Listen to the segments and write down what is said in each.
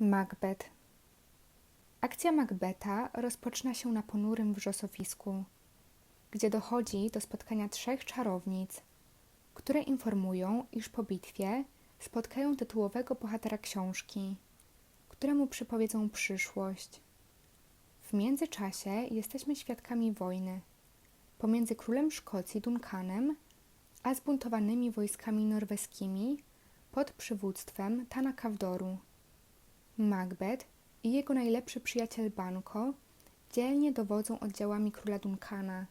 Macbeth. Akcja Macbeta rozpoczyna się na ponurym wrzosowisku, gdzie dochodzi do spotkania trzech czarownic, które informują, iż po bitwie spotkają tytułowego bohatera książki, któremu przypowiedzą przyszłość. W międzyczasie jesteśmy świadkami wojny pomiędzy królem Szkocji Duncanem a zbuntowanymi wojskami norweskimi pod przywództwem Tana Kawdoru. Macbeth i jego najlepszy przyjaciel Banco dzielnie dowodzą oddziałami króla Duncana,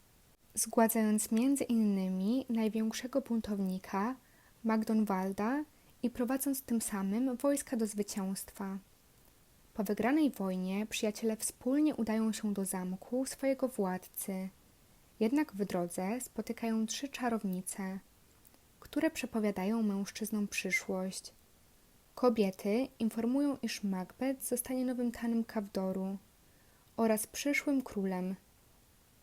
zgładzając między innymi największego buntownika Magdonwalda i prowadząc tym samym wojska do zwycięstwa. Po wygranej wojnie przyjaciele wspólnie udają się do zamku swojego władcy. Jednak w drodze spotykają trzy czarownice, które przepowiadają mężczyznom przyszłość. Kobiety informują, iż Macbeth zostanie nowym tanem Kawdoru oraz przyszłym królem.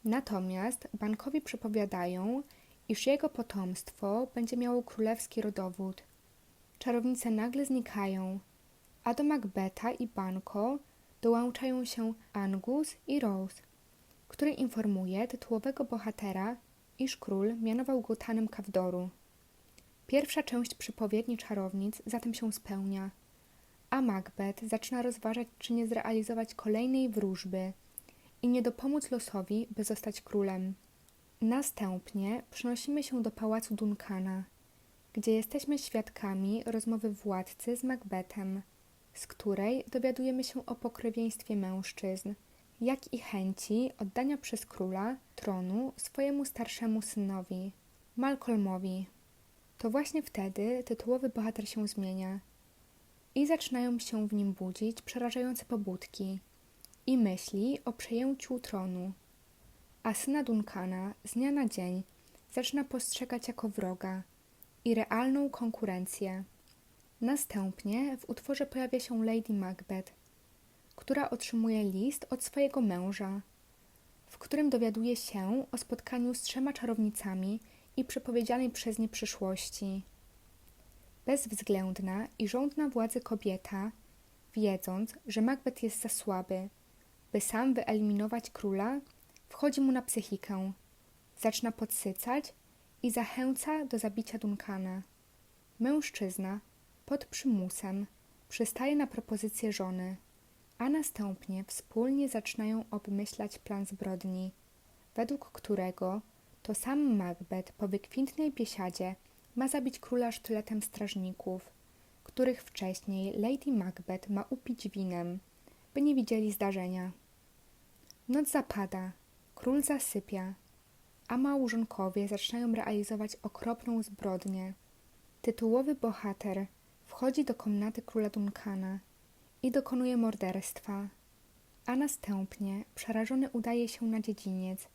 Natomiast Bankowi przepowiadają, iż jego potomstwo będzie miało królewski rodowód. Czarownice nagle znikają, a do Macbeta i Banko dołączają się Angus i Rose, który informuje tytułowego bohatera, iż król mianował go tanem Kawdoru. Pierwsza część przypowiedni czarownic zatem się spełnia, a Macbeth zaczyna rozważać, czy nie zrealizować kolejnej wróżby i nie dopomóc losowi, by zostać królem. Następnie przenosimy się do pałacu Duncana, gdzie jesteśmy świadkami rozmowy władcy z Macbethem, z której dowiadujemy się o pokrewieństwie mężczyzn, jak i chęci oddania przez króla tronu swojemu starszemu synowi, Malcolmowi. To właśnie wtedy tytułowy bohater się zmienia i zaczynają się w nim budzić przerażające pobudki i myśli o przejęciu tronu, a syna Duncana z dnia na dzień zaczyna postrzegać jako wroga i realną konkurencję. Następnie w utworze pojawia się Lady Macbeth, która otrzymuje list od swojego męża, w którym dowiaduje się o spotkaniu z trzema czarownicami i przepowiedzianej przez nie przyszłości. Bezwzględna i żądna władzy kobieta, wiedząc, że Macbeth jest za słaby, by sam wyeliminować króla, wchodzi mu na psychikę, zaczyna podsycać i zachęca do zabicia Duncana. Mężczyzna, pod przymusem, przystaje na propozycję żony, a następnie wspólnie zaczynają obmyślać plan zbrodni, według którego to sam Macbeth po wykwintnej biesiadzie ma zabić króla sztyletem strażników, których wcześniej Lady Macbeth ma upić winem, by nie widzieli zdarzenia. Noc zapada, król zasypia, a małżonkowie zaczynają realizować okropną zbrodnię. Tytułowy bohater wchodzi do komnaty króla Duncana i dokonuje morderstwa, a następnie przerażony udaje się na dziedziniec,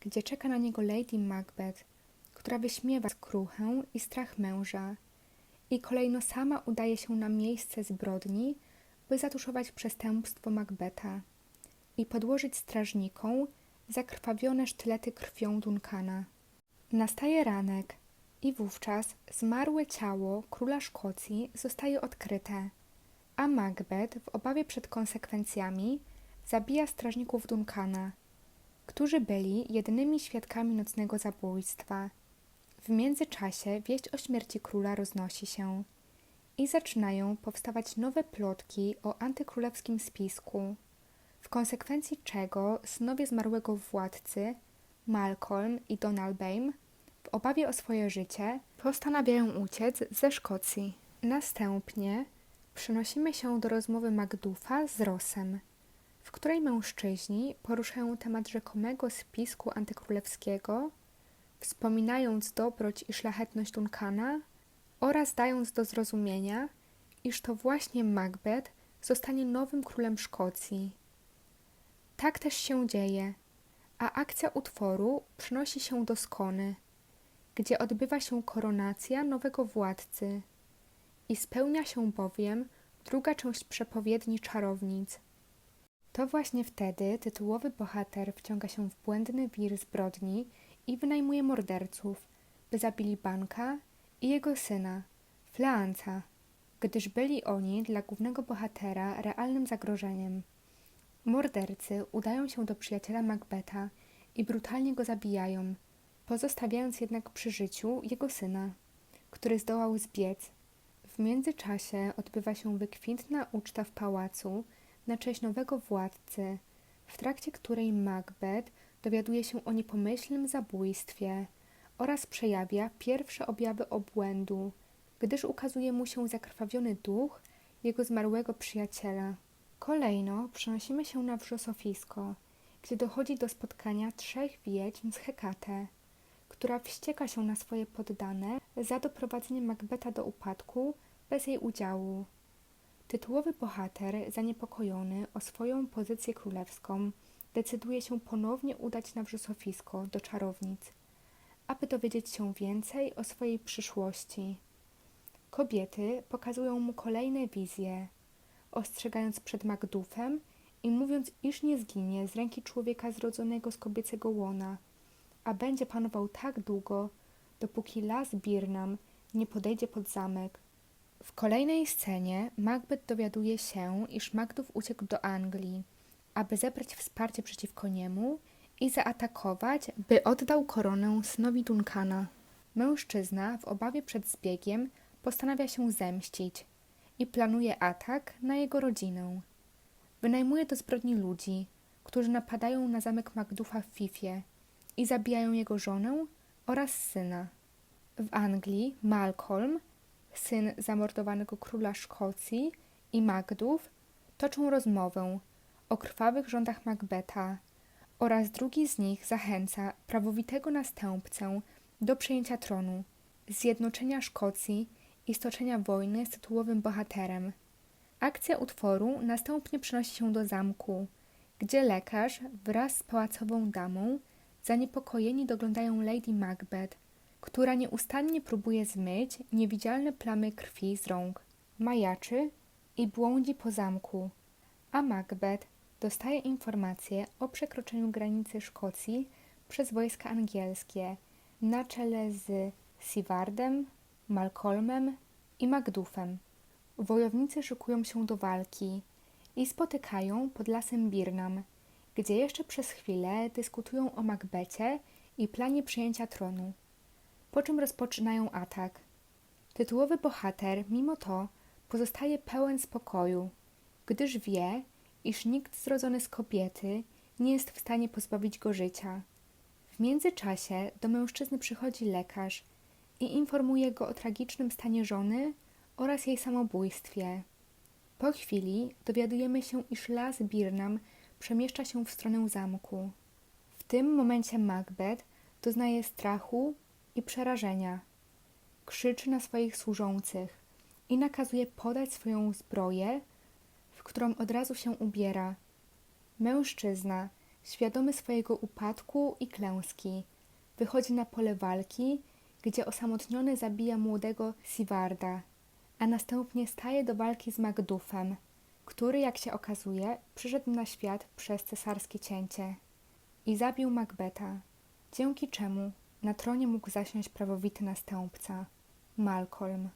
gdzie czeka na niego Lady Macbeth, która wyśmiewa skruchę i strach męża i kolejno sama udaje się na miejsce zbrodni, by zatuszować przestępstwo Macbeta i podłożyć strażnikom zakrwawione sztylety krwią Duncana. Nastaje ranek i wówczas zmarłe ciało króla Szkocji zostaje odkryte, a Macbeth w obawie przed konsekwencjami zabija strażników Duncana, którzy byli jedynymi świadkami nocnego zabójstwa. W międzyczasie wieść o śmierci króla roznosi się i zaczynają powstawać nowe plotki o antykrólewskim spisku, w konsekwencji czego synowie zmarłego władcy, Malcolm i Donalbain, w obawie o swoje życie, postanawiają uciec ze Szkocji. Następnie przenosimy się do rozmowy Macduffa z Rossem, w której mężczyźni poruszają temat rzekomego spisku antykrólewskiego, wspominając dobroć i szlachetność Duncana oraz dając do zrozumienia, iż to właśnie Macbeth zostanie nowym królem Szkocji. Tak też się dzieje, a akcja utworu przenosi się do Skony, gdzie odbywa się koronacja nowego władcy i spełnia się bowiem druga część przepowiedni czarownic – to właśnie wtedy tytułowy bohater wciąga się w błędny wir zbrodni i wynajmuje morderców, by zabili Banka i jego syna, Fleanca. gdyż byli oni dla głównego bohatera realnym zagrożeniem. Mordercy udają się do przyjaciela Macbetha i brutalnie go zabijają, pozostawiając jednak przy życiu jego syna, który zdołał zbiec. W międzyczasie odbywa się wykwintna uczta w pałacu na cześć nowego władcy, w trakcie której Macbeth dowiaduje się o niepomyślnym zabójstwie oraz przejawia pierwsze objawy obłędu, gdyż ukazuje mu się zakrwawiony duch jego zmarłego przyjaciela. Kolejno przenosimy się na wrzosofisko, gdzie dochodzi do spotkania trzech wiedźm z Hekate, która wścieka się na swoje poddane za doprowadzenie Macbeta do upadku bez jej udziału. Tytułowy bohater, zaniepokojony o swoją pozycję królewską, decyduje się ponownie udać na wrzosofisko do czarownic, aby dowiedzieć się więcej o swojej przyszłości. Kobiety pokazują mu kolejne wizje, ostrzegając przed Macduffem i mówiąc, iż nie zginie z ręki człowieka zrodzonego z kobiecego łona, a będzie panował tak długo, dopóki las Birnam nie podejdzie pod zamek. W kolejnej scenie Macbeth dowiaduje się, iż Macduff uciekł do Anglii, aby zebrać wsparcie przeciwko niemu i zaatakować, by oddał koronę synowi Duncana. Mężczyzna w obawie przed zbiegiem postanawia się zemścić i planuje atak na jego rodzinę. Wynajmuje do zbrodni ludzi, którzy napadają na zamek Macduffa w Fifie i zabijają jego żonę oraz syna. W Anglii Malcolm, syn zamordowanego króla Szkocji i Macduff toczą rozmowę o krwawych rządach Macbeta oraz drugi z nich zachęca prawowitego następcę do przejęcia tronu, zjednoczenia Szkocji i stoczenia wojny z tytułowym bohaterem. Akcja utworu następnie przenosi się do zamku, gdzie lekarz wraz z pałacową damą zaniepokojeni doglądają Lady Macbeth, która nieustannie próbuje zmyć niewidzialne plamy krwi z rąk, majaczy i błądzi po zamku, a Macbeth dostaje informacje o przekroczeniu granicy Szkocji przez wojska angielskie na czele z Sivardem, Malcolmem i Macduffem. Wojownicy szykują się do walki i spotykają pod lasem Birnam, gdzie jeszcze przez chwilę dyskutują o Macbecie i planie przejęcia tronu, po czym rozpoczynają atak. Tytułowy bohater, mimo to, pozostaje pełen spokoju, gdyż wie, iż nikt zrodzony z kobiety nie jest w stanie pozbawić go życia. W międzyczasie do mężczyzny przychodzi lekarz i informuje go o tragicznym stanie żony oraz jej samobójstwie. Po chwili dowiadujemy się, iż las Birnam przemieszcza się w stronę zamku. W tym momencie Macbeth doznaje strachu i przerażenia. Krzyczy na swoich służących i nakazuje podać swoją zbroję, w którą od razu się ubiera. Mężczyzna, świadomy swojego upadku i klęski, wychodzi na pole walki gdzie osamotniony zabija młodego Siwarda, a następnie staje do walki z Macduffem, który, jak się okazuje, przyszedł na świat przez cesarskie cięcie i zabił Macbeta, dzięki czemu na tronie mógł zasiąść prawowity następca, Malcolm.